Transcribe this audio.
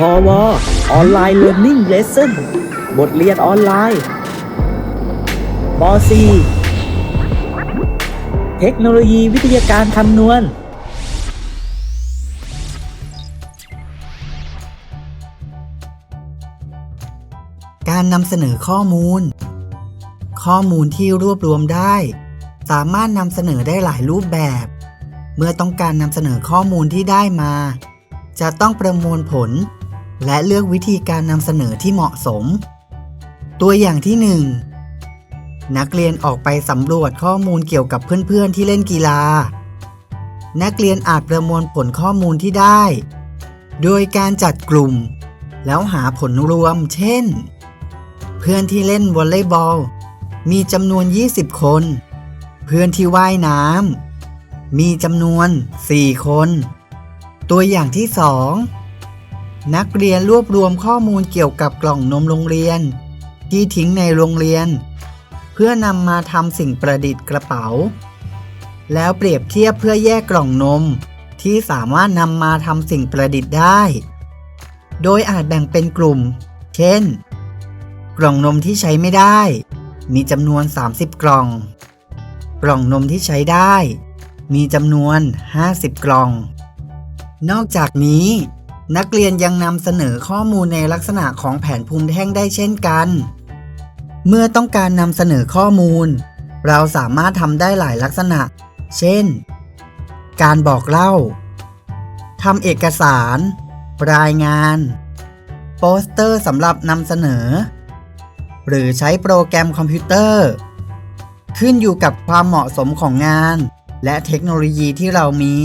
พอวออนไลน์เรียน i ิ g เลส s o n บทเรียนออนไลน์ป .4 เทคโนโลยีวิทยาการคำนวณ การนำเสนอข้อมูล ข้อมูลที่รวบรวมได้ สามารถนำเสนอได้หลายรูปแบบ เมื่อต้องการนำเสนอข้อมูลที่ได้มา จะต้องประมวลผล และเลือกวิธีการนำเสนอที่เหมาะสม ตัวอย่างที่ 1 นักเรียนออกไปสำรวจข้อมูลเกี่ยวกับเพื่อนๆที่เล่นกีฬา นักเรียนอาจประมวลผลข้อมูลที่ได้ โดยการจัดกลุ่ม แล้วหาผลรวม เช่น เพื่อนที่เล่นวอลเลย์บอล มีจำนวน 20 คน เพื่อนที่ว่ายน้ำมีจำนวน 4 คน ตัวอย่างที่ 2 นักเรียนรวบรวมข้อมูลเกี่ยวกับกล่องนมโรงเรียน ที่ทิ้งในโรงเรียน เพื่อนำมาทำสิ่งประดิษฐ์กระเป๋า แล้วเปรียบเทียบเพื่อแยกกล่องนม ที่สามารถนำมาทำสิ่งประดิษฐ์ได้ โดยอาจแบ่งเป็นกลุ่ม เช่น กล่องนมที่ใช้ไม่ได้ มีจำนวน 30 กล่อง กล่องนมที่ใช้ได้ มีจำนวน 50 กล่อง นอกจากนี้ นักเรียนยังนำเสนอข้อมูลในลักษณะของแผนภูมิแท่งได้เช่นกัน เมื่อต้องการนำเสนอข้อมูล เราสามารถทำได้หลายลักษณะ เช่น การบอกเล่าทำเอกสาร รายงาน โปสเตอร์สำหรับนำเสนอ หรือใช้โปรแกรมคอมพิวเตอร์ ขึ้นอยู่กับความเหมาะสมของงาน และเทคโนโลยีที่เรามี